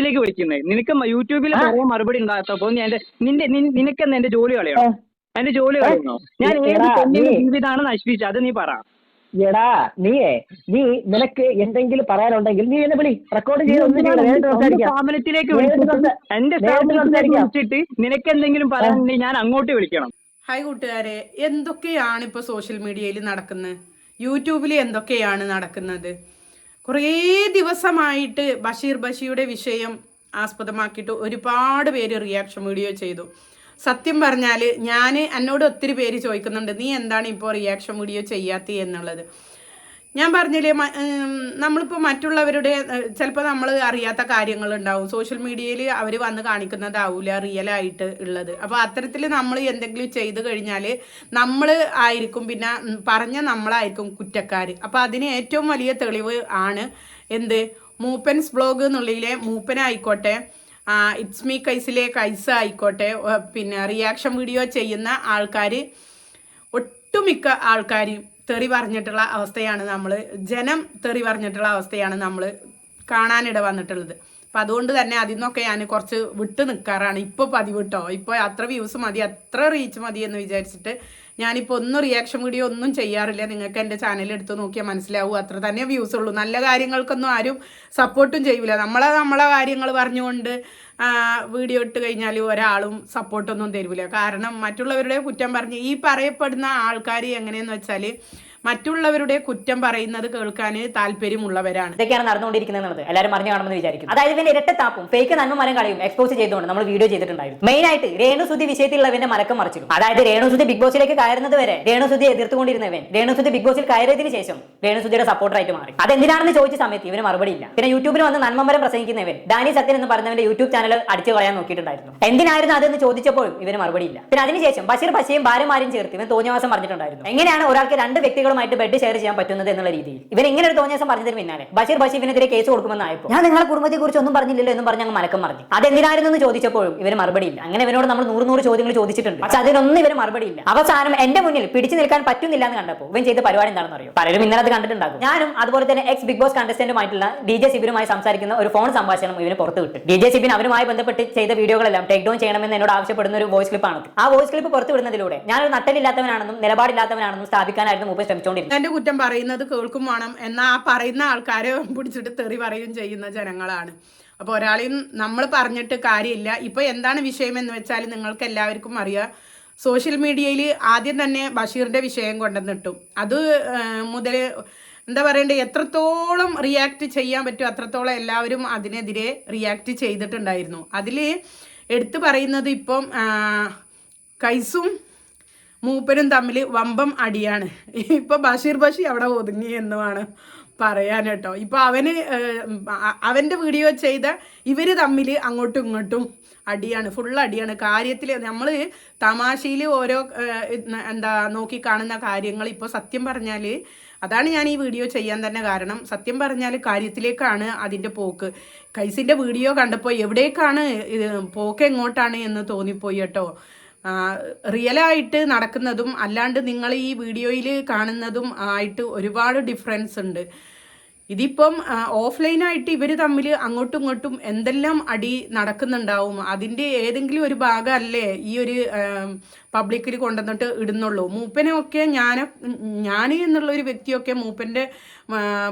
ിലേക്ക് വിളിക്കുന്നത് നിനക്ക് യൂട്യൂബിൽ പറയാൻ മറുപടി ഉണ്ടാകത്തപ്പോ ഞാൻ എന്റെ നിന്റെ നിനക്ക് നിനക്കെന്ന് എന്റെ ജോലി കളയണോ എന്റെ ജോലി കളയണോ ഞാൻ ഏത് പെണ്ണിന്റെ ജീവിതമാണ് നശിപ്പിച്ചത് അത് നീ പറ. എടാ നീയേ നീ നിനക്ക് എന്തെങ്കിലും പറയാനുണ്ടെങ്കിൽ നീ എന്നെ വിളി. റെക്കോർഡ് ചെയ്ത് എന്റെ സ്ഥാപനത്തിലേക്ക് സ്ഥാപനത്തിലേക്ക് വിളിച്ചിട്ട് നിനക്ക് എന്തെങ്കിലും പറയാനുണ്ടെങ്കിൽ ഞാൻ അങ്ങോട്ട് വിളിക്കണം. ഹായ് കൂട്ടുകാരെ എന്തൊക്കെയാണ് ഇപ്പോൾ സോഷ്യൽ മീഡിയയിൽ നടക്കുന്നത്? യൂട്യൂബിൽ എന്തൊക്കെയാണ് നടക്കുന്നത്? കുറേ ദിവസമായിട്ട് ബഷീർ ബഷിയുടെ വിഷയം ആസ്പദമാക്കിയിട്ട് ഒരുപാട് പേര് റിയാക്ഷൻ വീഡിയോ ചെയ്തു. സത്യം പറഞ്ഞാൽ ഞാൻ എന്നോട് ഒത്തിരി പേര് ചോദിക്കുന്നുണ്ട് നീ എന്താണ് ഇപ്പോൾ റിയാക്ഷൻ വീഡിയോ ചെയ്യാത്തത് എന്നുള്ളത്? ഞാൻ പറഞ്ഞില്ലേ നമ്മളിപ്പോൾ മറ്റുള്ളവരുടെ ചിലപ്പോൾ നമ്മൾ അറിയാത്ത കാര്യങ്ങളുണ്ടാവും. സോഷ്യൽ മീഡിയയിൽ അവർ വന്ന് കാണിക്കുന്നതാവില്ല റിയലായിട്ട് ഉള്ളത്. അപ്പോൾ അത്തരത്തിൽ നമ്മൾ എന്തെങ്കിലും ചെയ്ത് കഴിഞ്ഞാൽ നമ്മൾ ആയിരിക്കും പിന്നെ പറഞ്ഞ നമ്മളായിരിക്കും കുറ്റക്കാർ അപ്പോൾ അതിന് ഏറ്റവും വലിയ തെളിവ് ആണ് എന്ത്? മൂപ്പൻസ് ബ്ലോഗ് എന്നുള്ളതിലെ മൂപ്പനായിക്കോട്ടെ ഇറ്റ്സ് മീ കൈസിലെ കൈസ ആയിക്കോട്ടെ പിന്നെ റിയാക്ഷൻ വീഡിയോ ചെയ്യുന്ന ആൾക്കാർ ഒട്ടുമിക്ക ആൾക്കാരും തെറി പറഞ്ഞിട്ടുള്ള അവസ്ഥയാണ് നമ്മൾ ജനം തെറി പറഞ്ഞിട്ടുള്ള അവസ്ഥയാണ് നമ്മൾ കാണാനിട വന്നിട്ടുള്ളത്. അപ്പം അതുകൊണ്ട് തന്നെ അതിൽ നിന്നൊക്കെ ഞാൻ കുറച്ച് വിട്ട് നിൽക്കാറാണ് ഇപ്പോൾ പതിവ് കേട്ടോ ഇപ്പോൾ അത്ര വ്യൂസ് മതി അത്ര റീച്ച് മതി എന്ന് വിചാരിച്ചിട്ട് ഞാനിപ്പോൾ ഒന്നും റിയാക്ഷൻ വീഡിയോ ഒന്നും ചെയ്യാറില്ല. നിങ്ങൾക്ക് എന്റെ ചാനൽ എടുത്ത് നോക്കിയാൽ മനസ്സിലാവും. അത്ര തന്നെ വ്യൂസ് ഉള്ളൂ. നല്ല കാര്യങ്ങൾക്കൊന്നും ആരും സപ്പോർട്ടും ചെയ്യില്ല നമ്മളെ നമ്മളെ കാര്യങ്ങൾ പറഞ്ഞുകൊണ്ട് വീഡിയോ ഇട്ട് കഴിഞ്ഞാൽ ഒരാളും സപ്പോർട്ടൊന്നും തരില്ല കാരണം മറ്റുള്ളവരുടെ കുറ്റം പറഞ്ഞ് ഈ പറയപ്പെടുന്ന ആൾക്കാർ എങ്ങനെയെന്ന് വെച്ചാൽ മറ്റുള്ളവരുടെ കുറ്റം പറയുന്നത് കേൾക്കാൻ താല്പര്യമുള്ളവരാണ്. ഇതൊക്കെയാണ് നടന്നുകൊണ്ടിരിക്കുന്നത് എല്ലാവരും അറിഞ്ഞു കാണുമെന്ന് വിചാരിക്കും അതായത് ഇവന്റെ ഇരട്ടത്താപ്പും ഫേക്ക് നന്മ മരം കളയും എക്സ്പോസ് ചെയ്തുകൊണ്ട് നമ്മൾ വീഡിയോ ചെയ്തിട്ടുണ്ടായിരുന്നു. മെയിൻ ആയിട്ട് രേണുസുതി വിഷയത്തിലുള്ളവന്റെ മലക്കം മറിച്ചു അതായത് രേണുസുതി ബിഗ് ബോസിലേക്ക് കയറുന്നത് വരെ രേണുസുതി എതിർത്തുകൊണ്ടിരുന്നവൻ രേണുസുതി ബിഗ് ബോസിൽ കയറിയതിന് ശേഷം രേണുസുതിയുടെ സപ്പോർട്ടറായിട്ട് മാറി. അതെന്തിനാണെന്ന് ചോദിച്ച സമയത്ത് ഇവന് മറുപടി ഇല്ല. പിന്നെ യൂട്യൂബിൽ വന്ന് നന്മമരം പ്രസംഗിക്കുന്നവൻ ഡാനി സത്യൻ എന്ന് പറഞ്ഞവന്റെ യൂട്യൂബ് ചാനൽ അടിച്ചു കളയാൻ നോക്കിയിട്ടുണ്ടായിരുന്നു. എന്തിനായിരുന്നു അതെന്ന് ചോദിച്ചപ്പോഴും ഇവന് മറുപടി ഇല്ല. പിന്നെ അതിനുശേഷം ബഷീർ ബഷയും ഭാര്യമാരും ചേർത്ത് ഇവൻ തോന്നിയവാസം പറഞ്ഞിട്ടുണ്ടായിരുന്നു. എങ്ങനെയാണ് ഒരാൾക്ക് രണ്ട് വ്യക്തികളുമായിട്ട് ബെഡ് ഷെയർ ചെയ്യാൻ പറ്റുന്നത് എന്നുള്ള രീതിയിൽ. ഇവൻ ഇങ്ങനെ ഒരു തോന്നിയാസം പറഞ്ഞതിന് പിന്നാലെ. ബഷീർ ബഷീഫിനെതിരെ കേസ് കൊടുക്കുമെന്നായപ്പോൾ ഞാൻ നിങ്ങളെ കുടുംബത്തെ കുറിച്ച് ഒന്നും പറഞ്ഞില്ലല്ലോ എന്ന് പറഞ്ഞ് അങ്ങ് മലക്കം പറഞ്ഞു അതെന്തിനായിരുന്നു എന്ന് ചോദിച്ചപ്പോഴും ഇവർ മറുപടി ഇല്ല. അങ്ങനെ ഇവനോട് നമ്മൾ നൂറ് നൂറ് ചോദ്യങ്ങൾ ചോദിച്ചിട്ടുണ്ട്. പക്ഷെ അതിനൊന്നും ഇവർ മറുപടി ഇല്ല. അവസാനം എന്റെ മുന്നിൽ പിടിച്ചു നിൽക്കാൻ പറ്റുന്നില്ല എന്ന് കണ്ടപ്പോൾ ഇവൻ ചെയ്ത പരിപാടി എന്താണെന്ന് അറിയോ? പലരും ഇന്നലെ കണ്ടിട്ടുണ്ടാകും. ഞാനും അതുപോലെ തന്നെ എക്സ് ബിഗ് ബോസ് കണ്ടസ്റ്റന്റുമായിട്ടുള്ള ഡി ജെ സിബിനുമായി സംസാരിക്കുന്ന ഒരു ഫോൺ സംഭാഷണം ഇവന് പുറത്തു വിട്ടു. ഡി ജെ സിബിൻ അവരുമായി ബന്ധപ്പെട്ട് ചെയ്ത വീഡിയോകളെല്ലാം ടേക്ക് ഡൗൺ ചെയ്യണമെന്ന് എന്നോട് ആവശ്യപ്പെടുന്ന ഒരു വോയിസ് ക്ലിപ്പാണ് ആ വോയിസ് ക്ലിപ്പ് പുറത്തു വിടുന്നതിലൂടെ ഞാനൊരു നട്ടലില്ലാത്തവനാണെന്നും നിലപാടില്ലാത്തവനാണെന്നും സ്ഥാപിക്കാനായിരുന്നു ശ്രമിച്ചുകൊണ്ടിരുന്നത് എന്റെ കുറ്റം പറയുന്നത് കേൾക്കും വേണം എന്നാൽ ആ പറയുന്ന ആൾക്കാരെ പിടിച്ചിട്ട് തെറി പറയുകയും ചെയ്യുന്ന ജനങ്ങളാണ്. അപ്പോൾ ഒരാളെയും നമ്മൾ പറഞ്ഞിട്ട് കാര്യമില്ല. ഇപ്പോൾ എന്താണ് വിഷയം എന്ന് വെച്ചാൽ നിങ്ങൾക്ക് എല്ലാവർക്കും അറിയാം. സോഷ്യൽ മീഡിയയിൽ ആദ്യം തന്നെ ബഷീറിന്റെ വിഷയം കൊണ്ടുവന്നിട്ടു അത് മുതൽ എന്താ പറയണ്ടേ എത്രത്തോളം റിയാക്ട് ചെയ്യാൻ പറ്റും അത്രത്തോളം എല്ലാവരും അതിനെതിരെ റിയാക്ട് ചെയ്തിട്ടുണ്ടായിരുന്നു. അതിൽ എടുത്തു പറയുന്നത് ഇപ്പം കൈസും മൂപ്പരും തമ്മിൽ വമ്പം അടിയാണ്. ഇപ്പൊ ബഷീർ ബഷി അവിടെ ഒതുങ്ങി എന്നുമാണ് പറയാൻ കേട്ടോ. ഇപ്പൊ അവന് അവന്റെ വീഡിയോ ചെയ്ത ഇവർ തമ്മിൽ അങ്ങോട്ടും ഇങ്ങോട്ടും അടിയാണ് ഫുൾ അടിയാണ്. കാര്യത്തിൽ നമ്മൾ തമാശയിൽ ഓരോ എന്താ നോക്കി കാണുന്ന കാര്യങ്ങൾ ഇപ്പോൾ സത്യം പറഞ്ഞാൽ അതാണ് ഞാൻ ഈ വീഡിയോ ചെയ്യാൻ തന്നെ കാരണം. സത്യം പറഞ്ഞാൽ കാര്യത്തിലേക്കാണ് അതിന്റെ പോക്ക്. കൈസിന്റെ വീഡിയോ കണ്ടപ്പോൾ എവിടേക്കാണ് പോക്ക് എങ്ങോട്ടാണ് എന്ന് തോന്നിപ്പോയി കേട്ടോ. റിയലായിട്ട് നടക്കുന്നതും അല്ലാണ്ട് നിങ്ങൾ ഈ വീഡിയോയിൽ കാണുന്നതും ആയിട്ട് ഒരുപാട് ഡിഫറൻസ് ഉണ്ട്. ഇതിപ്പം ഓഫ്ലൈനായിട്ട് ഇവർ തമ്മിൽ അങ്ങോട്ടും ഇങ്ങോട്ടും എന്തെല്ലാം അടി നടക്കുന്നുണ്ടാവും അതിന്റെ ഏതെങ്കിലും ഒരു ഭാഗമല്ലേ ഈ ഒരു പബ്ലിക്കിൽ കൊണ്ടുവന്നിട്ട് ഇടുന്നുള്ളൂ. മൂപ്പനെയൊക്കെ ഞാൻ ഞാൻ എന്നുള്ള ഒരു വ്യക്തിയൊക്കെ മൂപ്പന്റെ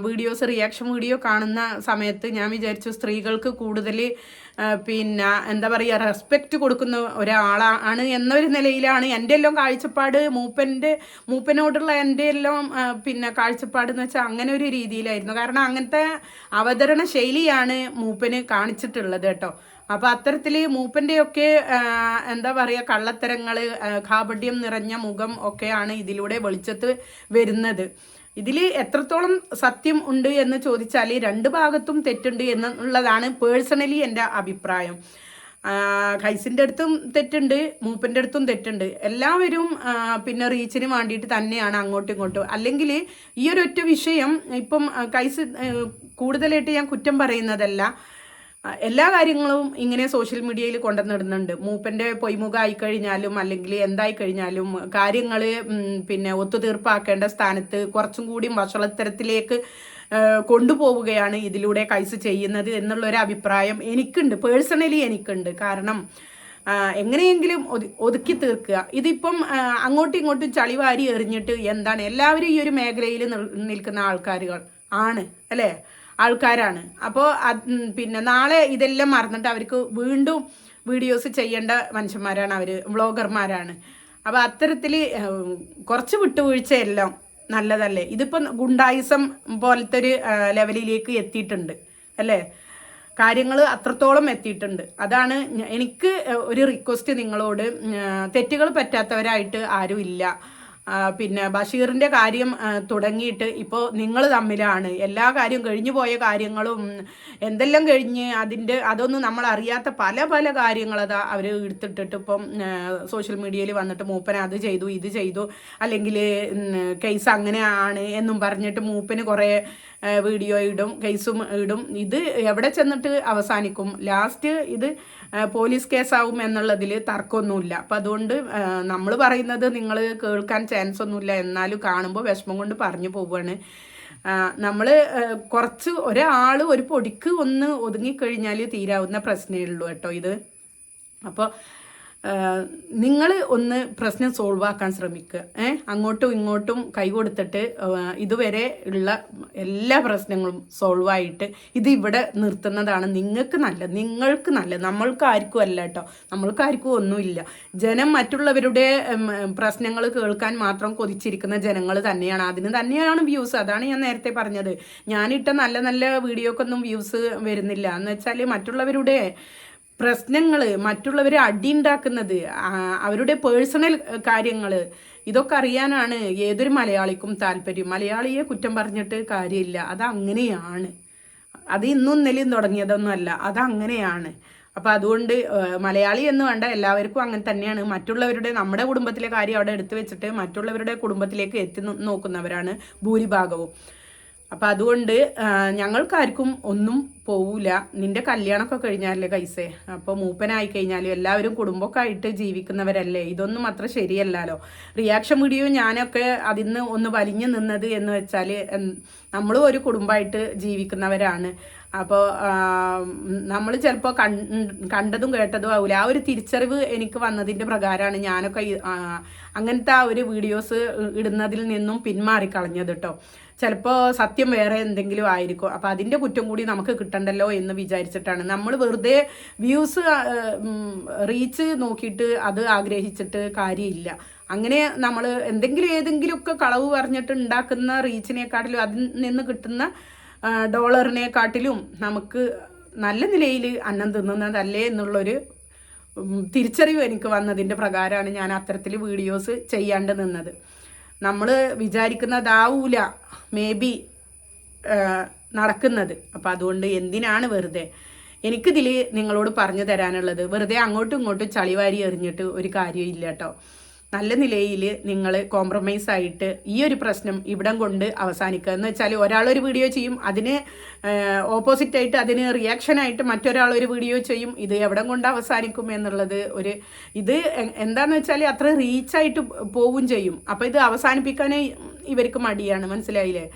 വീഡിയോസ് റിയാക്ഷൻ വീഡിയോ കാണുന്ന സമയത്ത് ഞാൻ വിചാരിച്ചു സ്ത്രീകൾക്ക് കൂടുതൽ പിന്നെ എന്താ പറയുക റെസ്പെക്റ്റ് കൊടുക്കുന്ന ഒരാളാണ് എന്നൊരു നിലയിലാണ് എന്റെ എല്ലാം കാഴ്ചപ്പാട്. മൂപ്പന്റെ മൂപ്പനോടുള്ള എന്റെ എല്ലാം പിന്നെ കാഴ്ചപ്പാട് എന്ന് വെച്ചാൽ അങ്ങനെ ഒരു രീതിയിലായിരുന്നു. കാരണം അങ്ങനത്തെ അവതരണ ശൈലിയാണ് മൂപ്പന് കാണിച്ചിട്ടുള്ളത് കേട്ടോ. അപ്പോൾ അത്തരത്തിൽ മൂപ്പന്റെയൊക്കെ എന്താ പറയുക കള്ളത്തരങ്ങൾ കാപട്യം നിറഞ്ഞ മുഖം ഒക്കെയാണ് ഇതിലൂടെ വെളിച്ചത്ത് വരുന്നത്. ഇതിൽ എത്രത്തോളം സത്യം ഉണ്ട് എന്ന് ചോദിച്ചാൽ രണ്ട് ഭാഗത്തും തെറ്റുണ്ട് എന്നുള്ളതാണ് പേഴ്സണലി എന്റെ അഭിപ്രായം. ഖൈസിന്റെ അടുത്തും തെറ്റുണ്ട് മൂപ്പന്റെ അടുത്തും തെറ്റുണ്ട്. എല്ലാവരും പിന്നെ റീച്ചിന് വേണ്ടിയിട്ട് തന്നെയാണ് അങ്ങോട്ടും ഇങ്ങോട്ടും. അല്ലെങ്കിൽ ഈ ഒരു ഒറ്റ വിഷയം ഇപ്പം കൈസ് കൂടുതലായിട്ട് ഞാൻ കുറ്റം പറയുന്നതല്ല. എല്ലാ കാര്യങ്ങളും ഇങ്ങനെ സോഷ്യൽ മീഡിയയിൽ കൊണ്ടുവന്നിടുന്നുണ്ട്. മൂപ്പന്റെ പൊയ്മുഖമായി കഴിഞ്ഞാലും അല്ലെങ്കിൽ എന്തായി കഴിഞ്ഞാലും കാര്യങ്ങൾ പിന്നെ ഒത്തുതീർപ്പാക്കേണ്ട സ്ഥാനത്ത് കുറച്ചും കൂടി വഷളത്തരത്തിലേക്ക് കൊണ്ടുപോവുകയാണ് ഇതിലൂടെ കൈസ് ചെയ്യുന്നത് എന്നുള്ളൊരു അഭിപ്രായം എനിക്കുണ്ട്. പേഴ്സണലി എനിക്കുണ്ട്. കാരണം എങ്ങനെയെങ്കിലും ഒതുക്കി തീർക്കുക. ഇതിപ്പം അങ്ങോട്ടും ഇങ്ങോട്ടും ചളിവാരി എറിഞ്ഞിട്ട് എന്താണ്? എല്ലാവരും ഈ ഒരു മേഖലയിൽ നിൽക്കുന്ന ആൾക്കാരുകൾ ആണ് അല്ലേ? ആൾക്കാരാണ്. അപ്പോൾ പിന്നെ നാളെ ഇതെല്ലാം മറന്നിട്ട് അവർക്ക് വീണ്ടും വീഡിയോസ് ചെയ്യേണ്ട മനുഷ്യന്മാരാണ് അവർ വ്ളോഗർമാരാണ്. അപ്പോൾ അത്തരത്തിൽ കുറച്ച് വിട്ടുവീഴ്ചയെല്ലാം നല്ലതല്ലേ? ഇതിപ്പം ഗുണ്ടായിസം പോലത്തെ ഒരു ലെവലിലേക്ക് എത്തിയിട്ടുണ്ട് അല്ലേ? കാര്യങ്ങൾ അത്രത്തോളം എത്തിയിട്ടുണ്ട്. അതാണ് എനിക്ക് ഒരു റിക്വസ്റ്റ് നിങ്ങളോട്. തെറ്റുകൾ പറ്റാത്തവരായിട്ട് ആരും ഇല്ല. പിന്നെ ബഷീറിന്റെ കാര്യം തുടങ്ങിയിട്ട് ഇപ്പോൾ നിങ്ങൾ തമ്മിലാണ്. എല്ലാ കാര്യവും കഴിഞ്ഞു പോയ കാര്യങ്ങളും എന്തെല്ലാം കഴിഞ്ഞ് അതിന്റെ അതൊന്നും നമ്മൾ അറിയാത്ത പല പല കാര്യങ്ങളതാ അവർ എടുത്തിട്ടിട്ട് ഇപ്പം സോഷ്യൽ മീഡിയയിൽ വന്നിട്ട് മൂപ്പൻ അത് ചെയ്തു ഇത് ചെയ്തു അല്ലെങ്കിൽ കേസ് അങ്ങനെയാണ് എന്നും പറഞ്ഞിട്ട് മൂപ്പന് കുറേ വീഡിയോ ഇടും കേസും ഇടും. ഇത് എവിടെ ചെന്നിട്ട് അവസാനിക്കും? ലാസ്റ്റ് ഇത് പോലീസ് കേസാവും എന്നുള്ളതിൽ തർക്കമൊന്നുമില്ല. അപ്പം അതുകൊണ്ട് നമ്മൾ പറയുന്നത് നിങ്ങൾ കേൾക്കാൻ ചാൻസ് ഒന്നുമില്ല എന്നാലും കാണുമ്പോൾ വിഷമം കൊണ്ട് പറഞ്ഞു പോവുകയാണ് നമ്മൾ കുറച്ച് ഒരാൾ ഒരു പൊടിക്ക് ഒന്ന് ഒതുങ്ങിക്കഴിഞ്ഞാൽ തീരാവുന്ന പ്രശ്നമേ ഉള്ളൂ കേട്ടോ ഇത്. അപ്പോൾ നിങ്ങൾ ഒന്ന് പ്രശ്നം സോൾവ് ആക്കാൻ ശ്രമിക്കുക ഏ അങ്ങോട്ടും ഇങ്ങോട്ടും കൈ കൊടുത്തിട്ട് ഇതുവരെ ഉള്ള എല്ലാ പ്രശ്നങ്ങളും സോൾവ് ആയിട്ട് ഇത് ഇവിടെ നിർത്തുന്നതാണ് നിങ്ങൾക്ക് നല്ല നിങ്ങൾക്ക് നല്ല നമ്മൾക്ക് ആർക്കും അല്ല കേട്ടോ നമ്മൾക്ക് ആർക്കും ഒന്നുമില്ല. ജനം മറ്റുള്ളവരുടെ പ്രശ്നങ്ങൾ കേൾക്കാൻ മാത്രം കൊതിച്ചിരിക്കുന്ന ജനങ്ങൾ തന്നെയാണ്. അതിന് തന്നെയാണ് വ്യൂസ് അതാണ് ഞാൻ നേരത്തെ പറഞ്ഞത്. ഞാനിട്ട നല്ല നല്ല വീഡിയോക്കൊന്നും വ്യൂസ് വരുന്നില്ല. എന്ന് വെച്ചാൽ മറ്റുള്ളവരുടെ പ്രശ്നങ്ങൾ മറ്റുള്ളവരെ അടിയുണ്ടാക്കുന്നത് അവരുടെ പേഴ്സണൽ കാര്യങ്ങൾ ഇതൊക്കെ അറിയാനാണ് ഏതൊരു മലയാളിക്കും താല്പര്യം. മലയാളിയെ കുറ്റം പറഞ്ഞിട്ട് കാര്യമില്ല. അത് അങ്ങനെയാണ് അത് ഇന്നും ഇന്നലെയും അത് അങ്ങനെയാണ് അപ്പം അതുകൊണ്ട് മലയാളി എന്ന് വേണ്ട എല്ലാവർക്കും അങ്ങനെ തന്നെയാണ്. മറ്റുള്ളവരുടെ നമ്മുടെ കുടുംബത്തിലെ കാര്യം അവിടെ എടുത്തു വെച്ചിട്ട് മറ്റുള്ളവരുടെ കുടുംബത്തിലേക്ക് എത്തി നോക്കുന്നവരാണ് ഭൂരിഭാഗവും. അപ്പം അതുകൊണ്ട് ഞങ്ങൾക്ക് ഞങ്ങൾക്കാർക്കും ഒന്നും പോവൂല. നിന്റെ കല്യാണമൊക്കെ കഴിഞ്ഞാലേ കൈസേ അപ്പോൾ മൂപ്പനായി കഴിഞ്ഞാലും എല്ലാവരും കുടുംബമൊക്കെ ആയിട്ട് ജീവിക്കുന്നവരല്ലേ? ഇതൊന്നും അത്ര ശരിയല്ലല്ലോ. റിയാക്ഷൻ വീഡിയോ ഞാനൊക്കെ അതിൽ നിന്ന് ഒന്ന് വലിഞ്ഞു നിന്നത് എന്ന് വെച്ചാൽ നമ്മളും ഒരു കുടുംബമായിട്ട് ജീവിക്കുന്നവരാണ്. അപ്പോൾ നമ്മൾ ചിലപ്പോൾ കണ്ടതും കേട്ടതും ആവില്ല ആ ഒരു തിരിച്ചറിവ് എനിക്ക് വന്നതിന്റെ പ്രകാരമാണ് ഞാനൊക്കെ അങ്ങനത്തെ ആ ഒരു വീഡിയോസ് ഇടുന്നതിൽ നിന്നും പിന്മാറിക്കളഞ്ഞത് കേട്ടോ ചിലപ്പോൾ സത്യം വേറെ എന്തെങ്കിലും ആയിരിക്കും. അപ്പോൾ അതിന്റെ കുറ്റം കൂടി നമുക്ക് കിട്ടണ്ടല്ലോ എന്ന് വിചാരിച്ചിട്ടാണ്. നമ്മൾ വെറുതെ വ്യൂസ് റീച്ച് നോക്കിയിട്ട് അത് ആഗ്രഹിച്ചിട്ട് കാര്യമില്ല. അങ്ങനെ നമ്മൾ എന്തെങ്കിലും ഏതെങ്കിലുമൊക്കെ കളവ് പറഞ്ഞിട്ട് ഉണ്ടാക്കുന്ന റീച്ചിനെക്കാട്ടിലും അതിൽ നിന്ന് കിട്ടുന്ന ഡോളറിനെക്കാട്ടിലും നമുക്ക് നല്ല നിലയിൽ അന്നം തിന്നുന്നതല്ലേ എന്നുള്ളൊരു തിരിച്ചറിവ് എനിക്ക് വന്നതിന്റെ പ്രകാരമാണ് ഞാൻ അത്തരത്തിൽ വീഡിയോസ് ചെയ്യാണ്ട് നിന്നത്. നമ്മൾ വിചാരിക്കുന്നതാവൂല. മേ ബി നടക്കുന്നത്. അപ്പം അതുകൊണ്ട് എന്തിനാണ് വെറുതെ? എനിക്കിതിൽ നിങ്ങളോട് പറഞ്ഞു തരാനുള്ളത്. വെറുതെ അങ്ങോട്ടും ഇങ്ങോട്ടും ചളിവാരി എറിഞ്ഞിട്ട് ഒരു കാര്യമില്ല കേട്ടോ നല്ല നിലയിൽ നിങ്ങൾ കോംപ്രമൈസ് ആയിട്ട് ഈ ഒരു പ്രശ്നം ഇവിടം കൊണ്ട് അവസാനിക്കുക. എന്ന് വെച്ചാൽ ഒരാളൊരു വീഡിയോ ചെയ്യും അതിന് ഓപ്പോസിറ്റ് ആയിട്ട് അതിന് മറ്റൊരാൾ ഒരു വീഡിയോ ചെയ്യും ഇത് എവിടം കൊണ്ട് അവസാനിക്കും എന്നുള്ളത് ഒരു ഇത് എന്താണെന്ന് വെച്ചാൽ അത്ര റീച്ചായിട്ട് പോവും ചെയ്യും. അപ്പോൾ ഇത് അവസാനിപ്പിക്കാനേ ഇവർക്ക് മടിയാണ് മനസ്സിലായില്ലേ?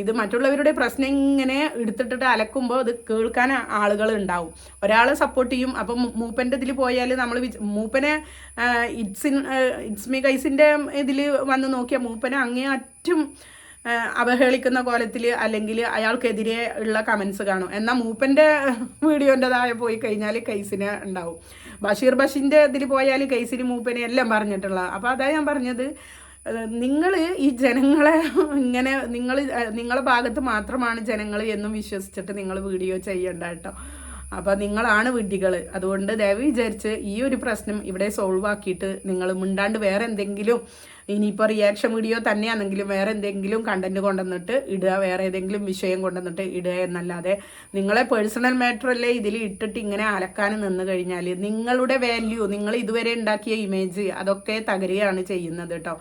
ഇത് മറ്റുള്ളവരുടെ പ്രശ്നം ഇങ്ങനെ എടുത്തിട്ടിട്ട് അലക്കുമ്പോൾ അത് കേൾക്കാൻ ആളുകൾ ഉണ്ടാവും. ഒരാളെ സപ്പോർട്ട് ചെയ്യും അപ്പം മൂപ്പന്റെ ഇതിൽ പോയാൽ നമ്മൾ മൂപ്പനെ ഇറ്റ്സിൻ ഇറ്റ്സ് മീ ഗൈസിന്റെ ഇതിൽ വന്ന് നോക്കിയാൽ മൂപ്പനെ അങ്ങേ അറ്റും അവഹേളിക്കുന്ന കോലത്തിൽ അല്ലെങ്കിൽ അയാൾക്കെതിരെ ഉള്ള കമൻസ് കാണും. എന്നാൽ മൂപ്പന്റെ വീഡിയോന്റെതായ പോയി കഴിഞ്ഞാൽ കൈസിന് ഉണ്ടാവും. ബഷീർ ബഷീന്റെ ഇതിൽ പോയാൽ കൈസിന് മൂപ്പനെ എല്ലാം പറഞ്ഞിട്ടുള്ള അപ്പോൾ അതാണ് ഞാൻ പറഞ്ഞത്. നിങ്ങൾ ഈ ജനങ്ങളെ ഇങ്ങനെ നിങ്ങൾ നിങ്ങളെ ഭാഗത്ത് മാത്രമാണ് ജനങ്ങൾ എന്നും വിശ്വസിച്ചിട്ട് നിങ്ങൾ വീഡിയോ ചെയ്യണ്ട കേട്ടോ. അപ്പോൾ നിങ്ങളാണ് വിഡ്ഢികൾ അതുകൊണ്ട് ദയവ് വിചാരിച്ച് ഈ ഒരു പ്രശ്നം ഇവിടെ സോൾവ് ആക്കിയിട്ട് നിങ്ങൾ മിണ്ടാണ്ട് വേറെ എന്തെങ്കിലും ഇനിയിപ്പോൾ റിയാക്ഷൻ വീഡിയോ തന്നെയാണെങ്കിലും വേറെ എന്തെങ്കിലും കണ്ടന്റ് കൊണ്ടുവന്നിട്ട് ഇടുക വേറെ ഏതെങ്കിലും വിഷയം കൊണ്ടുവന്നിട്ട് ഇടുക എന്നല്ലാതെ നിങ്ങളെ പേഴ്സണൽ മാറ്ററല്ലേ ഇതിൽ ഇട്ടിട്ട് ഇങ്ങനെ അലക്കാൻ നിന്ന് കഴിഞ്ഞാൽ നിങ്ങളുടെ വാല്യൂ നിങ്ങൾ ഇതുവരെ ഉണ്ടാക്കിയ ഇമേജ് അതൊക്കെ തകരുകയാണ് ചെയ്യുന്നത് കേട്ടോ.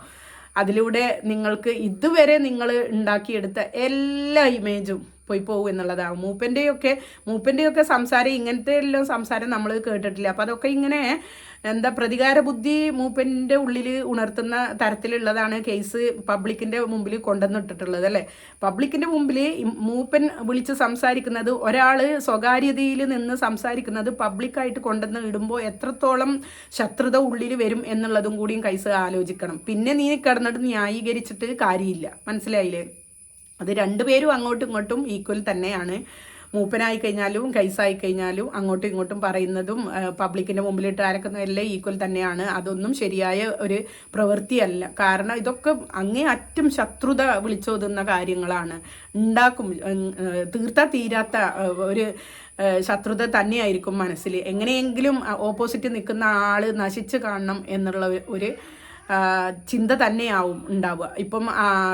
അതിലൂടെ നിങ്ങൾക്ക് ഇതുവരെ നിങ്ങൾ ഉണ്ടാക്കിയെടുത്ത എല്ലാ ഇമേജും പോയി പോകും എന്നുള്ളതാണ് മൂപ്പന്റെയൊക്കെ മൂപ്പന്റെയൊക്കെ സംസാരം ഇങ്ങനത്തെ എല്ലാം സംസാരം നമ്മൾ കേട്ടിട്ടില്ല. അപ്പം അതൊക്കെ ഇങ്ങനെ എന്താ പ്രതികാര ബുദ്ധി മൂപ്പന്റെ ഉള്ളിൽ ഉണർത്തുന്ന തരത്തിലുള്ളതാണ് കേസ് പബ്ലിക്കിന്റെ മുമ്പിൽ കൊണ്ടുവന്നിട്ടിട്ടുള്ളത് അല്ലേ? പബ്ലിക്കിന്റെ മുമ്പിൽ മൂപ്പൻ വിളിച്ച് സംസാരിക്കുന്നത് ഒരാൾ സ്വകാര്യതയിൽ നിന്ന് സംസാരിക്കുന്നത് പബ്ലിക്കായിട്ട് കൊണ്ടുവന്ന് ഇടുമ്പോൾ എത്രത്തോളം ശത്രുത ഉള്ളിൽ വരും എന്നുള്ളതും കൂടിയും കൈസ് ആലോചിക്കണം. പിന്നെ നീ കിടന്നിട്ട് ന്യായീകരിച്ചിട്ട് കാര്യമില്ല. മനസ്സിലായില്ലേ? അത് രണ്ടുപേരും അങ്ങോട്ടും ഇങ്ങോട്ടും ഈക്വൽ തന്നെയാണ്. മൂപ്പനായി കഴിഞ്ഞാലും കൈസായി കഴിഞ്ഞാലും അങ്ങോട്ടും ഇങ്ങോട്ടും പറയുന്നതും പബ്ലിക്കിന്റെ മുമ്പിലിട്ട് എല്ലാം ഈക്വൽ തന്നെയാണ്. അതൊന്നും ശരിയായ ഒരു പ്രവൃത്തിയല്ല. കാരണം ഇതൊക്കെ അങ്ങേ അറ്റം ശത്രുത വിളിച്ചോതുന്ന കാര്യങ്ങളാണ്. ഉണ്ടാക്കും തീർത്താ തീരാത്ത ഒരു ശത്രുത തന്നെയായിരിക്കും മനസ്സിൽ എങ്ങനെയെങ്കിലും ഓപ്പോസിറ്റ് നിൽക്കുന്ന ആൾ നശിച്ചു കാണണം എന്നുള്ള ഒരു ചിന്ത തന്നെയാവും ഉണ്ടാവുക. ഇപ്പം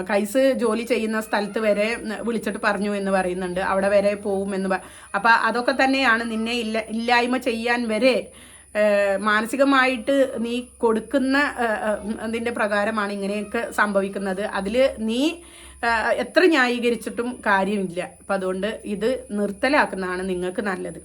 കൈസ് ജോലി ചെയ്യുന്ന സ്ഥലത്ത് വരെ വിളിച്ചിട്ട് പറഞ്ഞു എന്ന് പറയുന്നുണ്ട്. അവിടെ വരെ പോവും എന്ന് അപ്പം അതൊക്കെ തന്നെയാണ് നിന്നെ ഇല്ല ഇല്ലായ്മ ചെയ്യാൻ വരെ മാനസികമായിട്ട് നീ കൊടുക്കുന്ന അതിന്റെ പ്രകാരമാണ് ഇങ്ങനെയൊക്കെ സംഭവിക്കുന്നത്. അതിൽ നീ എത്ര ന്യായീകരിച്ചിട്ടും കാര്യമില്ല. അപ്പം അതുകൊണ്ട് ഇത് നിർത്തലാക്കുന്നതാണ് നിങ്ങൾക്ക് നല്ലത്.